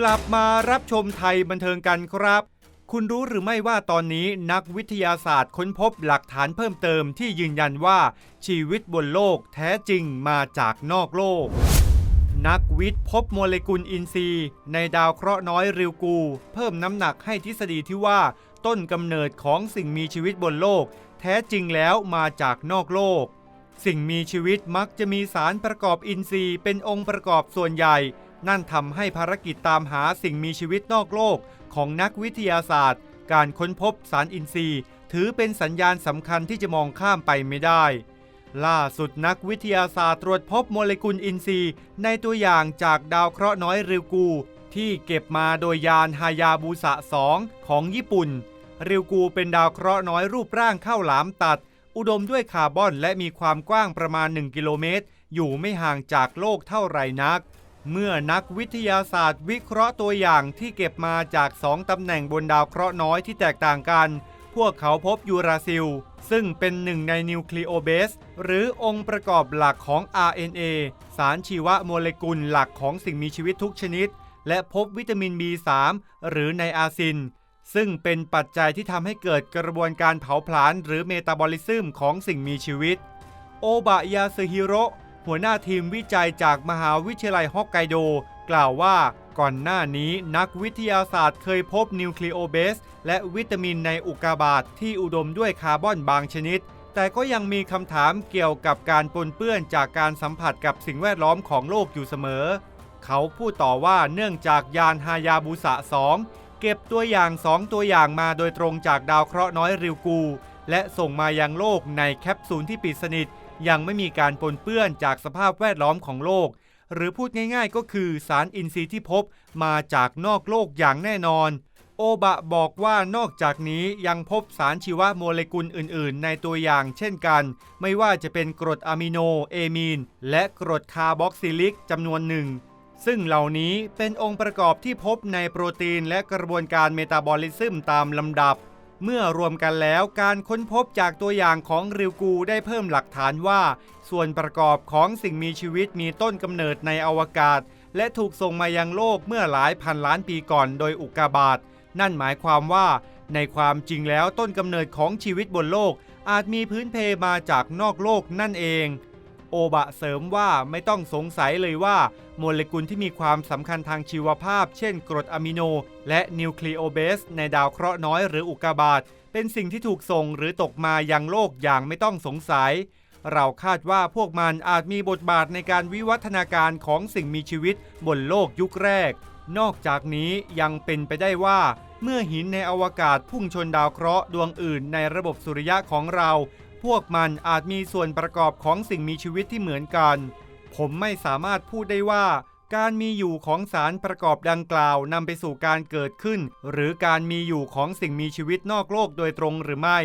กลับมารับชมไทยบันเทิงกันครับ คุณรู้หรือไม่ว่าตอนนี้นักวิทยาศาสตร์ค้นพบหลักฐานเพิ่มเติมที่ยืนยันว่าชีวิตบนโลกแท้จริงมาจากนอกโลก นักวิทย์พบโมเลกุลอินทรีย์ ในดาวเคราะห์น้อยริวกู เพิ่มน้ำหนักให้ทฤษฎีที่ว่า ต้นกำเนิดของสิ่งมีชีวิตบนโลก แท้จริงแล้วมาจากนอกโลก สิ่งมีชีวิตมักจะมีสารประกอบอินทรีย์เป็นองค์ประกอบส่วนใหญ่ นั่นทำให้ภารกิจตามหาสิ่งมีชีวิตนอกโลกของนักวิทยาศาสตร์ การค้นพบสารอินทรีย์ ถือเป็นสัญญาณสำคัญที่จะมองข้ามไปไม่ได้ ล่าสุดนักวิทยาศาสตร์ตรวจพบโมเลกุลอินทรีย์ ในตัวอย่างจากดาวเคราะห์น้อยริวกู ที่เก็บมาโดยยานฮายาบูสะ 2 ของญี่ปุ่น ริวกูเป็นดาวเคราะห์น้อยรูปร่างข้าวหลามตัด อุดมด้วยคาร์บอนและมีความกว้างประมาณ 1 กิโลเมตร อยู่ไม่ห่างจากโลกเท่าไหร่นัก เมื่อนักวิทยาศาสตร์วิเคราะห์ตัวอย่างที่เก็บมาจาก 2 ตำแหน่งบนดาวเคราะห์น้อยที่แตกต่างกัน พวกเขาพบยูราซิล ซึ่งเป็นหนึ่งในนิวคลีโอเบส หรือองค์ประกอบหลักของ RNA สารชีวโมเลกุลหลักของสิ่งมีชีวิตทุกชนิด และพบวิตามิน B3 หรือไนอาซิน ซึ่งเป็นปัจจัยที่ทำให้เกิดกระบวนการเผาผลาญหรือเมตาบอลิซึมของสิ่งมีชีวิต โอบะยาซึฮิโร หัวหน้าทีมวิจัยจากมหาวิทยาลัยฮอกไกโด กล่าวว่าก่อนหน้านี้นักวิทยาศาสตร์เคยพบนิวคลีโอเบส และวิตามินในอุกกาบาตทที่อุดมด้วยคาร์บอนบางชนิด แต่ก็ยังมีคำถามเกี่ยวกับการปนเปื้อนจากการสัมผัสกับสิ่งแวดล้อมของโลกอยู่เสมอ เขาพูดต่อว่าเนื่องจากยานฮายาบุสะ 2 เก็บตัวอย่าง 2 ตัวอย่างมาโดยตรงจากดาวเคราะห์น้อยริวกู และส่งมายังโลกในแคปซูลที่ปิดสนิท ยังไม่มีการปนเปื้อนจากสภาพแวดล้อมของโลก หรือพูดง่ายๆ ก็คือสารอินทรีย์ที่พบมาจากนอกโลกอย่างแน่นอน โอบะบอกว่านอกจากนี้ยังพบสารชีวโมเลกุลอื่นๆ ในตัวอย่างเช่นกัน ไม่ว่าจะเป็นกรดอะมิโน เอมีน และกรดคาร์บอกซิลิกจำนวนหนึ่งซึ่งเหล่านี้เป็นองค์ประกอบที่พบในโปรตีนและกระบวนการเมตาบอลิซึมตามลำดับ เมื่อรวมกันแล้วการค้นพบจากตัวอย่างของริวกูได้เพิ่มหลักฐานว่า ส่วนประกอบของสิ่งมีชีวิตมีต้นกำเนิดในอวกาศ และถูกส่งมายังโลกเมื่อหลายพันล้านปีก่อนโดยอุกกาบาตนั่นหมายความว่า ในความจริงแล้วต้นกำเนิดของชีวิตบนโลก อาจมีพื้นเพมาจากนอกโลกนั่นเอง โอบะเสริมว่าไม่ต้องสงสัยเลยว่า โมเลกุลที่มีความสำคัญทางชีวภาพ เช่นกรดอะมิโน และนิวคลีโอเบส ในดาวเคราะห์น้อยหรืออุกกาบาตเป็นสิ่งที่ถูกส่งหรือตกมายังโลกอย่างไม่ต้องสงสัย เราคาดว่าพวกมันอาจมีบทบาทในการวิวัฒนาการของสิ่งมีชีวิตบนโลกยุคแรก นอกจากนี้ยังเป็นไปได้ว่า เมื่อหินในอวกาศพุ่งชนดาวเคราะห์ดวงอื่นในระบบสุริยะของเรา พวกมันอาจมีส่วนประกอบของสิ่งมีชีวิตที่เหมือนกัน ผมไม่สามารถพูดได้ว่า การมีอยู่ของสารประกอบดังกล่าวนำไปสู่การเกิดขึ้น หรือการมีอยู่ของสิ่งมีชีวิตนอกโลกโดยตรงหรือไม่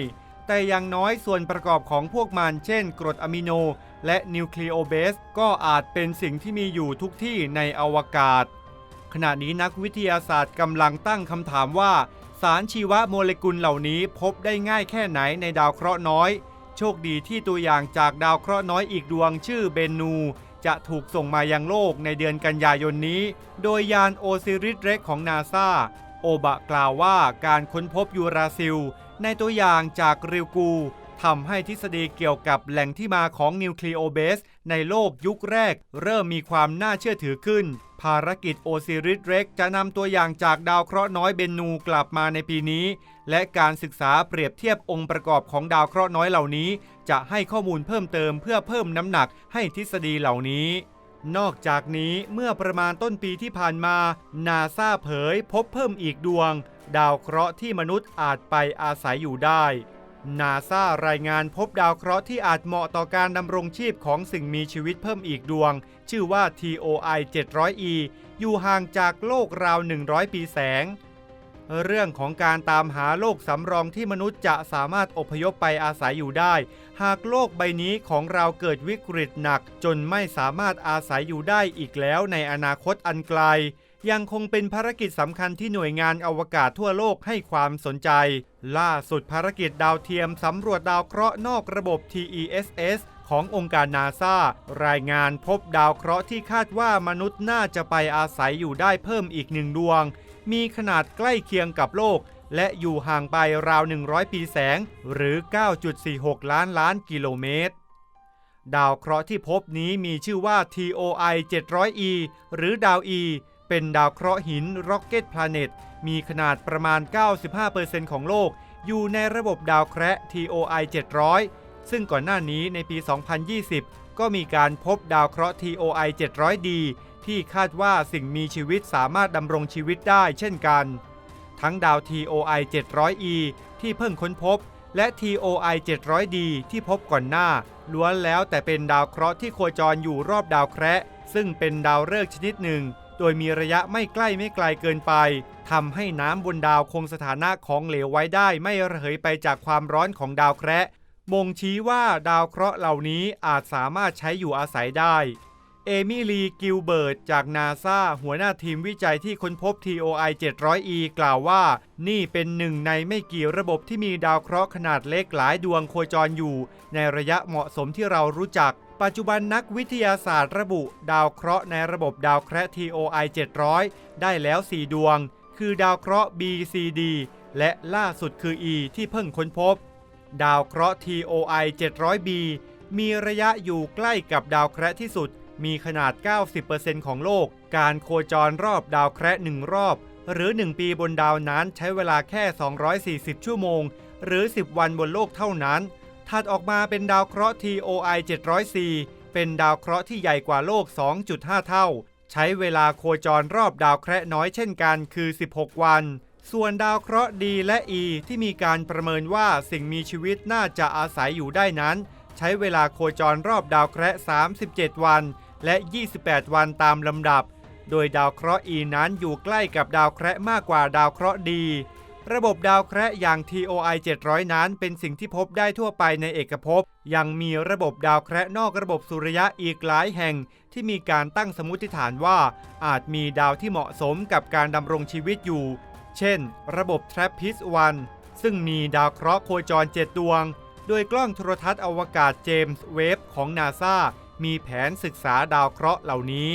แต่อย่างน้อยส่วนประกอบของพวกมันเช่น กรดอะมิโน และนิวคลีโอเบสก็อาจเป็นสิ่งที่มีอยู่ทุกที่ในอวกาศ ขณะนี้นักวิทยาศาสตร์กำลังตั้งคำถามว่าสารชีวโมเลกุลเหล่านี้พบได้ง่ายแค่ไหนในดาวเคราะห์น้อย โชคดีที่ตัวอย่างจากดาวเคราะห์น้อยอีกดวงชื่อเบนู จะถูกส่งมายังโลกในเดือนกันยายนนี้ โดยยานโอซิริสเร็กของนาซาโอบะกล่าวว่าการค้นพบยูราซิล ในตัวอย่างจากริวกูทำให้ทฤษฎีเกี่ยวกับแหล่งที่มาของนิวคลีโอเบส ในโลกยุคแรก เริ่มมีความน่าเชื่อถือขึ้น ภารกิจโอซิริสเร็กจะนำตัวอย่างจากดาวเคราะห์น้อยเบนูกลับมาในปีนี้ และการศึกษาเปรียบเทียบองค์ประกอบของดาวเคราะห์น้อยเหล่านี้ จะให้ข้อมูลเพิ่มเติมเพื่อเพิ่มน้ำหนักให้ทฤษฎีเหล่านี้นอกจากนี้เมื่อประมาณต้นปีที่ผ่านมา นาซาเผยพบเพิ่มอีกดวง ดาวเคราะห์ที่มนุษย์อาจไปอาศัยอยู่ได้ นาซารายงานพบดาวเคราะห์ที่อาจเหมาะต่อการดำรงชีพของสิ่งมีชีวิตเพิ่มอีกดวง ชื่อว่า TOI 700e อยู่ห่างจากโลกราว 100 ปีแสง เรื่องของการตามหาโลกสำรองที่มนุษย์จะสามารถอพยพไปอาศัยอยู่ได้ หากโลกใบนี้ของเราเกิดวิกฤตหนัก จนไม่สามารถอาศัยอยู่ได้อีกแล้วในอนาคตอันไกล ยังคงเป็นภารกิจสำคัญที่หน่วยงานอวกาศทั่วโลกให้ความสนใจ ล่าสุดภารกิจดาวเทียมสำรวจดาวเคราะห์นอกระบบ TESS ขององค์การนาซารายงานพบดาวเคราะห์ที่คาดว่ามนุษย์น่าจะไปอาศัยอยู่ได้เพิ่มอีกหนึ่งดวง มีขนาดใกล้เคียงกับโลก และอยู่ห่างไปราว 100 ปีแสง หรือ 9.46 ล้านล้านกิโลเมตร ดาวเคราะห์ที่พบนี้มีชื่อว่า TOI 700e หรือดาว E เป็นดาวเคราะห์หิน Rocket Planet มีขนาดประมาณ 95%ของโลก อยู่ในระบบดาวแคระ TOI 700 ซึ่งก่อนหน้านี้ในปี 2020 ก็มีการพบดาวเคราะห์ TOI 700d ที่คาดว่าสิ่งมีชีวิตสามารถดำรงชีวิตได้เช่นกัน ทั้งดาว TOI 700e ที่เพิ่งค้นพบ และ TOI 700d ที่พบก่อนหน้า ล้วนแล้วแต่เป็นดาวเคราะห์ที่โคจรอยู่รอบดาวแคระ ซึ่งเป็นดาวฤกษ์ชนิดหนึ่ง โดยมีระยะไม่ใกล้ไม่ไกลเกินไปทำให้น้ำบนดาวคงสถานะของเหลวไว้ได้ไม่ระเหยไปจากความร้อนของดาวแคระบ่งชี้ว่าดาวเคราะห์เหล่านี้อาจสามารถใช้อยู่อาศัยได้ เอมิลี กิลเบิร์ต จากนาซาหัวหน้าทีมวิจัยที่ค้นพบ TOI 700e กล่าวว่า นี่เป็นหนึ่งในไม่กี่ระบบที่มีดาวเคราะห์ขนาดเล็กหลายดวงโคจรอยู่ ในระยะเหมาะสมที่เรารู้จัก ปัจจุบันนักวิทยาศาสตร์ระบุดาวเคราะห์ในระบบดาวแคระ TOI 700 ได้แล้ว 4 ดวง คือดาวเคราะห์ BCD และล่าสุดคือ E ที่เพิ่งค้นพบ ดาวเคราะห์ TOI 700b มีระยะอยู่ใกล้กับดาวแคระที่สุด มีขนาด 90%ของโลก การโคจรรอบดาวแคระหนึ่งรอบ หรือ 1 ปีบนดาวนั้นใช้เวลาแค่ 240 ชั่วโมง หรือ 10 วันบนโลกเท่านั้น ถัดออกมาเป็นดาวเคราะห์ TOI 700c เป็นดาวเคราะห์ที่ใหญ่กว่าโลก 2.5 เท่า ใช้เวลาโคจรรอบดาวแคระน้อยเช่นกันคือ 16 วัน ส่วนดาวเคราะห์ D และ E ที่มีการประเมินว่าสิ่งมีชีวิตน่าจะอาศัยอยู่ได้นั้น ใช้เวลาโคจรรอบดาวเคร์37 วัน และ 28 วันตามลำดับ โดยดาวเคราะห์ E นั้นอยู่ใกล้กับดาวเคร์มากกว่าดาวเคราะห์ D ระบบดาวเคราะห์อย่าง TOI 700 นั้น เป็นสิ่งที่พบได้ทั่วไปในเอกภพ ยังมีระบบดาวเคราะห์นอกระบบสุริยะอีกหลายแห่ง ที่มีการตั้งสมมติฐานว่า อาจมีดาวที่เหมาะสมกับการดำรงชีวิตอยู่ เช่น ระบบ TRAPPIST-1 ซึ่งมีดาวเคราะห์โคจร 7 ดวง โดยกล้องโทรทัศน์อวกาศเจมส์เวฟของนาซามีแผนศึกษาดาวเคราะห์เหล่านี้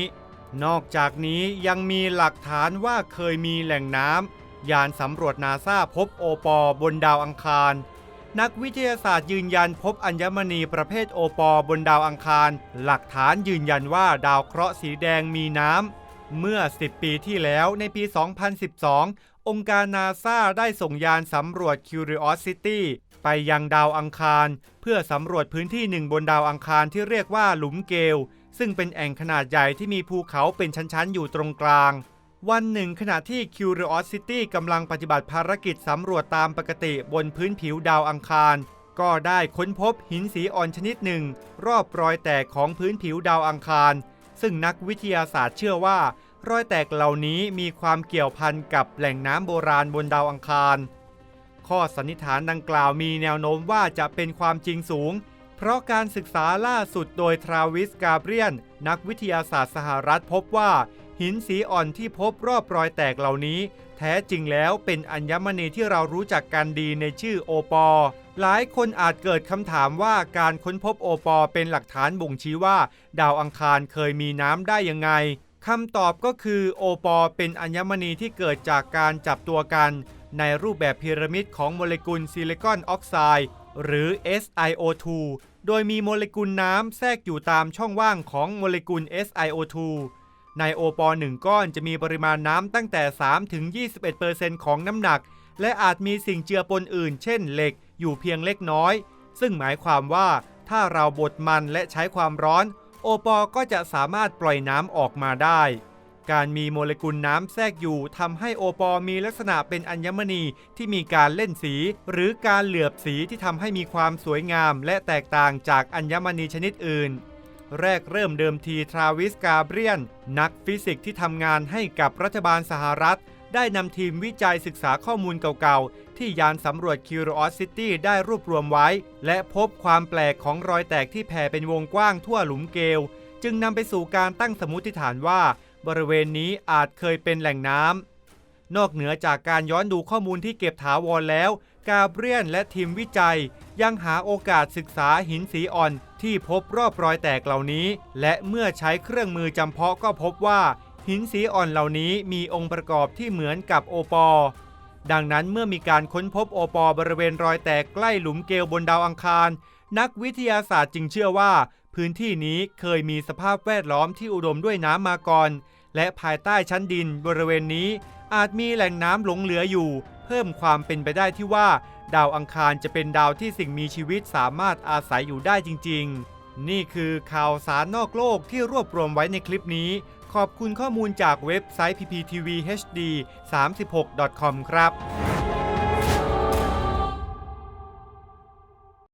นอกจากนี้ยังมีหลักฐานว่าเคยมีแหล่งน้ำ ยานสำรวจนาซาพบโอปอบนดาวอังคาร นักวิทยาศาสตร์ยืนยันพบอัญมณีประเภทโอปอบนดาวอังคาร หลักฐานยืนยันว่าดาวเคราะห์สีแดงมีน้ำ เมื่อ 10 ปีที่แล้วในปี 2012 องค์การนาซาได้ส่งยานสำรวจ Curiosity ไปยังดาวอังคาร เพื่อสำรวจพื้นที่หนึ่งบนดาวอังคารที่เรียกว่าหลุมเกลซึ่งเป็นแอ่งขนาดใหญ่ที่มีภูเขาเป็นชั้นๆ อยู่ตรงกลาง วันหนึ่งขณะที่ Curiosity กำลังปฏิบัติภารกิจสำรวจตามปกติบนพื้นผิวดาวอังคาร ก็ได้ค้นพบหินสีอ่อนชนิดหนึ่ง รอบรอยแตกของพื้นผิวดาวอังคาร ซึ่งนักวิทยาศาสตร์เชื่อว่า รอยแตกเหล่านี้มีความเกี่ยวพันกับแหล่งน้ำโบราณบนดาวอังคาร ข้อสันนิษฐานดังกล่าวมีแนวโน้มว่าจะเป็นความจริงสูง เพราะการศึกษาล่าสุดโดยทราวิสกาเบรียน นักวิทยาศาสตร์สหรัฐพบว่า หินสีอ่อนที่พบรอบรอยแตกเหล่านี้ แท้จริงแล้วเป็นอัญมณีที่เรารู้จักกันดีในชื่อโอปอหลายคนอาจเกิดคำถามว่าการค้นพบโอปอเป็นหลักฐานบ่งชี้ว่า ดาวอังคารเคยมีน้ำได้ยังไงคำตอบก็คือโอปอเป็นอัญมณีที่เกิดจากการจับตัวกัน ในรูปแบบพีระมิดของโมเลกุลซิลิคอนออกไซด์หรือ SiO2 โดยมีโมเลกุลน้ำแทรกอยู่ตามช่องว่างของโมเลกุล SiO2 ในโอปอ1ก้อนจะมีปริมาณน้ำตั้งแต่ 3-21%ของน้ำหนัก และอาจมีสิ่งเจือปนอื่น เช่นเหล็กอยู่เพียงเล็กน้อย ซึ่งหมายความว่าถ้าเราบดมันและใช้ความร้อน โอปอก็จะสามารถปล่อยน้ำออกมาได้ การมีโมเลกุลน้ำแทรกอยู่ทำให้โอปอมีลักษณะเป็นอัญมณีที่มีการเล่นสี หรือการเหลือบสีที่ทำให้มีความสวยงาม และแตกต่างจากอัญมณีชนิดอื่น แรกเริ่มเดิมทีทราวิสกาเบรียน นักฟิสิกส์ที่ทำงานให้กับรัฐบาลสหรัฐ ได้นำทีมวิจัยศึกษาข้อมูลเก่าๆ ที่ยานสำรวจ Curiosity ได้รวบรวมไว้ และพบความแปลกของรอยแตกที่แผ่เป็นวงกว้างทั่วหลุมเกล จึงนำไปสู่การตั้งสมมติฐานว่า บริเวณนี้อาจเคยเป็นแหล่งน้ำนอกเหนือจากการย้อนดูข้อมูลที่เก็บถาวรแล้ว กาเบรียนและทีมวิจัย ยังหาโอกาสศึกษาหินสีอ่อนที่พบรอบรอยแตกเหล่านี้ และเมื่อใช้เครื่องมือจำเพาะก็พบว่า หินสีอ่อนเหล่านี้มีองค์ประกอบที่เหมือนกับโอปอ์ดังนั้นเมื่อมีการค้นพบโอปอ์บริเวณรอยแตกใกล้หลุมเกลบนดาวอังคาร นักวิทยาศาสตร์จึงเชื่อว่า พื้นที่นี้เคยมีสภาพแวดล้อมที่อุดมด้วยน้ำมาก่อน และภายใต้ชั้นดินบริเวณนี้อาจมีแหล่งน้ำหลงเหลืออยู่ เพิ่มความเป็นไปได้ที่ว่า ดาวอังคารจะเป็นดาวที่สิ่งมีชีวิตสามารถอาศัยอยู่ได้จริง ๆ นี่คือข่าวสารนอกโลกที่รวบรวมไว้ในคลิปนี้ ขอบคุณข้อมูลจากเว็บไซต์ pptv hd 36 com ครับ